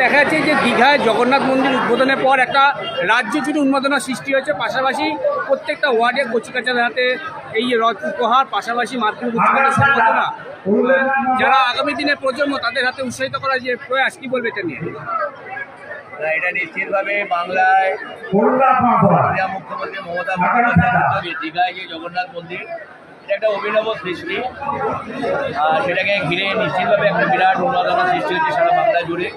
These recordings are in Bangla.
দেখা যাচ্ছে যে দীঘায় জগন্নাথ মন্দির উদ্বোধনের পর একটা রাজ্য জুড়ে উন্মাদনা সৃষ্টি হয়েছে। পাশাপাশি প্রত্যেকটা ওয়ার্ডে কচিকাচাদের হাতে এই রথ উপহার পাশাপাশি মার্কিন গুচ্ছকারের যারা আগামী দিনের প্রজন্ম তাদের হাতে উৎসাহিত করার যে প্রয়াস কি বলবে এটা নিয়ে? এটা নিশ্চিতভাবে বাংলায় মুখ্যমন্ত্রী মমতা বন্দ্যোপাধ্যায়ের দীঘায় যে জগন্নাথ মন্দির এটা একটা অভিনব সৃষ্টি। আর সেটাকে ঘিরে নিশ্চিতভাবে একটা বিরাট উন্মাদনা সৃষ্টি হচ্ছে সারা বাংলা জুড়ে।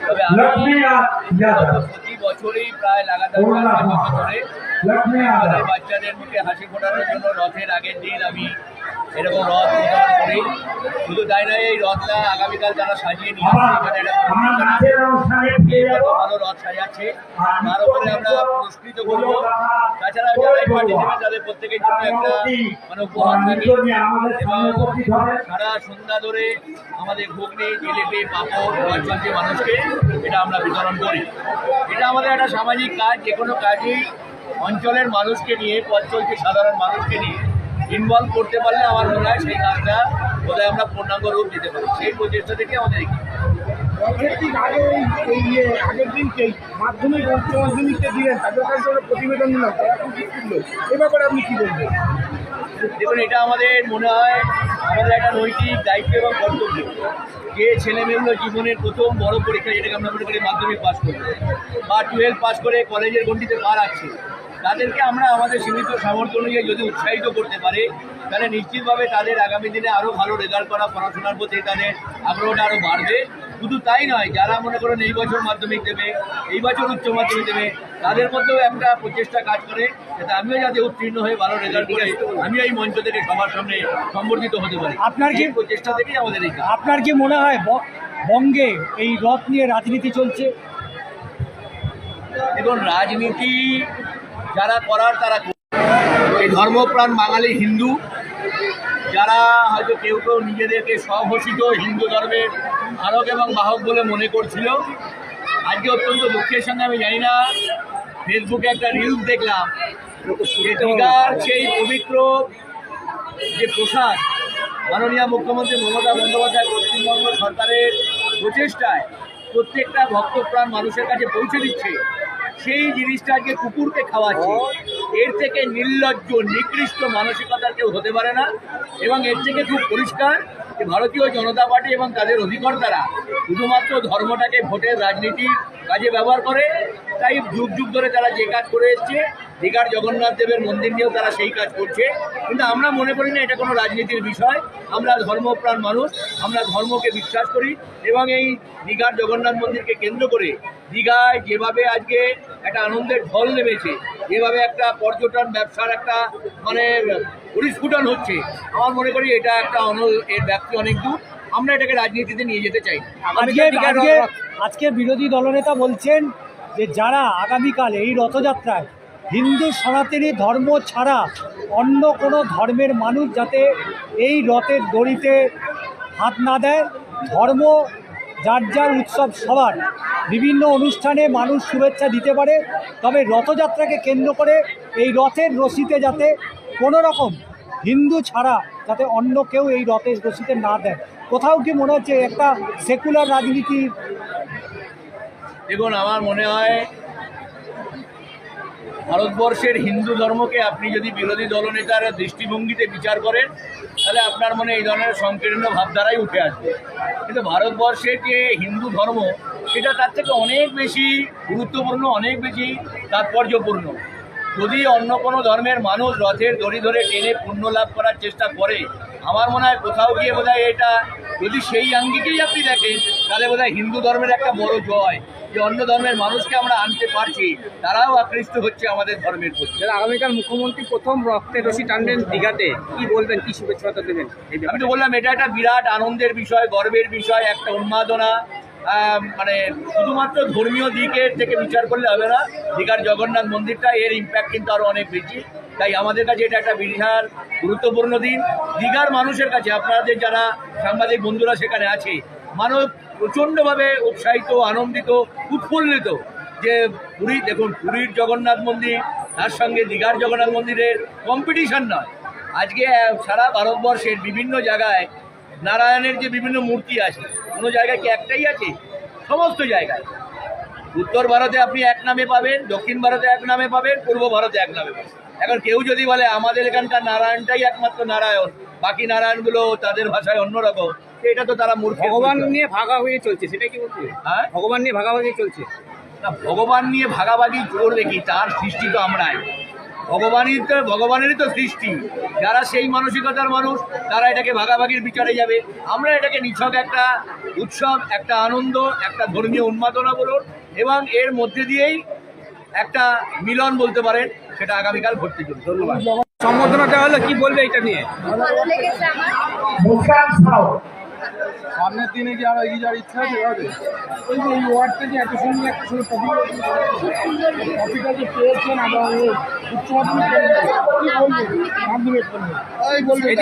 তবে প্রতি বছরই প্রায় লাগাতার ধরে আমাদের বাচ্চাদের মুখে হাসি ফোটানোর জন্য রথের আগের দিন আমি এরকম রথ প্রদান করি। তাই নয় এই রথটা আগামীকাল যারা সাজিয়ে নিয়ে কত ভালো রথ সাজাচ্ছে। তার উপরে আমরা পুরস্কৃত করব। তাছাড়া তাদের প্রত্যেকের জন্য একটা মানে উপহার থাকে এবং সারা সন্ধ্যা ধরে আমাদের ঘুগনি জিলেপি পাপড় চলছে মানুষকে এটা আমরা বিতরণ করি। এটা আমাদের একটা সামাজিক কাজ যে কোনো কাজেই অঞ্চলের মানুষকে নিয়ে পথ চলছে সাধারণ মানুষকে নিয়ে ইনভলভ করতে পারলে আমার মনে হয় সেই কাজটা বোধহয় আমরা পূর্ণাঙ্গ রূপ দিতে পারি। সেই প্রচেষ্টা থেকে আমাদের আগে এই এই ইয়ে আগের দিনকেই মাধ্যমিক ও উচ্চ মাধ্যমিককে দিলেন তাদের কাছে ওরা প্রতিবেদন তারা এ ব্যাপারে আপনি কি বলবেন? দেখুন এটা আমাদের মনে হয় আমাদের একটা নৈতিক দায়িত্ব এবং কর্তব্য। যে ছেলেমেয়েগুলো জীবনের প্রথম বড় পরীক্ষা যেটাকে আমরা মনে করি মাধ্যমিক পাস করবে বা টুয়েলভ পাস করে কলেজের গণ্ডিতে পা রাখছে তাদেরকে আমরা আমাদের সীমিত সামর্থ্য অনুযায়ী যদি উৎসাহিত করতে পারি তাহলে নিশ্চিতভাবে তাদের আগামী দিনে আরও ভালো রেজাল্ট করা পড়াশোনার প্রতি তাদের আগ্রহটা আরও বাড়বে। শুধু তাই নয় যারা মনে করেন এই বছর মাধ্যমিক দেবে এই বছর উচ্চ মাধ্যমিক দেবে তাদের মধ্যেও একটা প্রচেষ্টা কাজ করে যাতে আমিও যাতে উত্তীর্ণ হয়ে ভালো রেজাল্ট করে আমিও এই মঞ্চ থেকে সবার সামনে সম্বর্ধিত হতে পারি। আপনার কি- প্রচেষ্টা থেকেই আমাদের এই আপনার কি মনে হয় বঙ্গে এই রথ নিয়ে রাজনীতি চলছে? এবং রাজনীতি যারা করার তারা। এই ধর্মপ্রাণ বাঙালি হিন্দু, যারা হয়তো কেউ কেউ নিজেদেরকে স্বঘোষিত হিন্দু ধর্মের ধারক এবং বাহক বলে মনে করছিল, আজকে অত্যন্ত দুঃখের সঙ্গে আমি জানি না ফেসবুকে একটা রিলস দেখলাম, যে দীঘার সেই পবিত্র যে প্রসাদ মাননীয় মুখ্যমন্ত্রী মমতা বন্দ্যোপাধ্যায় পশ্চিমবঙ্গ সরকারের প্রচেষ্টায় প্রত্যেকটা ভক্তপ্রাণ মানুষের কাছে পৌঁছে দিচ্ছে সেই জিনিসটা আজকে কুকুরকে খাওয়াচ্ছে। এর থেকে নির্লজ্জ, নিকৃষ্ট মানসিকতার কেউ হতে পারে না এবং এর থেকে খুব পরিষ্কার যে ভারতীয় জনতা পার্টি এবং তাদের অধিকর্তারা শুধুমাত্র ধর্মটাকে ভোটের রাজনীতির কাজে ব্যবহার করে, তাই যুগ যুগ ধরে তারা যে কাজ করে এসছে, দীঘার জগন্নাথ দেবের মন্দির নিয়েও তারা সেই কাজ করছে। কিন্তু আমরা মনে করি না এটা কোনো রাজনীতির বিষয়। আমরা ধর্মপ্রাণ মানুষ, আমরা ধর্মকে বিশ্বাস করি এবং এই দীঘার জগন্নাথ মন্দিরকে কেন্দ্র করে দীঘায় যেভাবে আজকে একটা আনন্দের ঢল নেমেছে। যেভাবে একটা পর্যটন ব্যবসার একটা মানে পরিস্ফুটন হচ্ছে। আমার মনে করি এটা একটা অন এর ব্যাপ্তি অনেক দূর। আমরা এটাকে রাজনীতিতে নিয়ে যেতে চাই। আজকে বিরোধী দলনেতা বলছেন যে যারা আগামীকাল এই রথযাত্রায় হিন্দু সনাতনী ধর্ম ছাড়া অন্য কোনো ধর্মের মানুষ যাতে এই রথের দড়িতে হাত না দেয় ধর্ম যার যার উৎসব সবার। বিভিন্ন অনুষ্ঠানে মানুষ শুভেচ্ছা দিতে পারে, তবে রথযাত্রাকে কেন্দ্র করে এই রথের রশিতে যাতে কোনো রকম হিন্দু ছাড়া যাতে অন্য কেউ এই রথের রশিতে না দেয়। কোথাও কি মনে হচ্ছে একটা সেকুলার রাজনীতি? দেখুন, আমার মনে হয় ভারতবর্ষের হিন্দু ধর্মকে আপনি যদি বিরোধী দলনেতার দৃষ্টিভঙ্গিতে বিচার করেন, তাহলে আপনার মনে এই ধরনের সংকীর্ণ ভাবধারাই উঠে আসবে। কিন্তু ভারতবর্ষের যে হিন্দু ধর্ম, সেটা তার থেকে অনেক বেশি গুরুত্বপূর্ণ, অনেক বেশি তাৎপর্যপূর্ণ। যদি অন্য কোনো ধর্মের মানুষ রথের দড়ি ধরে টেনে পুণ্য লাভ করার চেষ্টা করে আমার মনে হয় কোথাও গিয়ে বোধহয় এটা যদি সেই আঙ্গিকেই আপনি দেখেন তাহলে বোধহয় হিন্দু ধর্মের একটা বড় জয়। যে অন্য ধর্মের মানুষকে আমরা আনতে পারছি তারাও আকৃষ্ট হচ্ছে আমাদের ধর্মের প্রতি। আগামীকাল মুখ্যমন্ত্রী প্রথম রক্তের রশি টানবেন দীঘাতে কি বলবেন কি শুভেচ্ছা দেবেন আমি তো বললাম এটা একটা বিরাট আনন্দের বিষয় গর্বের বিষয় একটা উন্মাদনা। মানে শুধুমাত্র ধর্মীয় দিকের থেকে বিচার করলে হবে না দীঘার জগন্নাথ মন্দিরটা এর ইম্প্যাক্ট কিন্তু আরও অনেক বেশি। তাই আমাদের কাছে এটা একটা বিশাল গুরুত্বপূর্ণ দিন। দীঘার মানুষের কাছে, আপনাদের যারা সাংবাদিক বন্ধুরা সেখানে আছে মানুষ প্রচণ্ডভাবে উৎসাহিত, আনন্দিত, উৎফুল্লিত যে পুরী, দেখুন, পুরীর জগন্নাথ মন্দির, তার সঙ্গে দীঘার জগন্নাথ মন্দিরের কম্পিটিশন নয়। আজকে সারা ভারতবর্ষের বিভিন্ন জায়গায় নারায়ণের যে বিভিন্ন মূর্তি আছে কোনো জায়গায় কি একটাই আছে? সমস্ত জায়গায়। উত্তর ভারতে আপনি এক নামে পাবেন দক্ষিণ ভারতে এক নামে পাবেন পূর্ব ভারতে এক নামে পাবেন। এখন কেউ যদি বলে আমাদের এখানকার নারায়ণটাই একমাত্র নারায়ণ বাকি নারায়ণগুলো তাদের ভাষায় অন্যরকম এটা তো তারা মূর্খ ভগবান নিয়ে ভাগা হয়ে চলছে সেটা কি বলছে হ্যাঁ? ভগবান নিয়ে ভাগাভাগি চলছে? না ভগবান নিয়ে ভাগাভাগি করবে দেখি তার সৃষ্টি তো আমরাই। ভগবানই তো ভগবানেরই তো সৃষ্টি। যারা সেই মানসিকতার মানুষ তারা এটাকে ভাগাভাগির বিচারে যাবে। আমরা এটাকে নিছক একটা উৎসব একটা আনন্দ একটা ধর্মীয় উন্মাদনা বলুন এবং এর মধ্যে দিয়েই একটা মিলন বলতে পারেন সেটা আগামীকাল ঘটতে চলছে। ধন্যবাদ। সম্বোধনা দেওয়া হলো কি বলবে এটা নিয়ে? ভালো লেগেছে আমার। সামনের দিনে কি আরও এগিয়ে যাওয়ার ইচ্ছা আছে এভাবে এই যে এই ওয়ার্ডটা যে এত সুন্দর একটা সুন্দর টপিকটা যে পেয়েছেন এবং উচ্চ মাধ্যমিক কি বলব মাধ্যমিক এই বলবেন।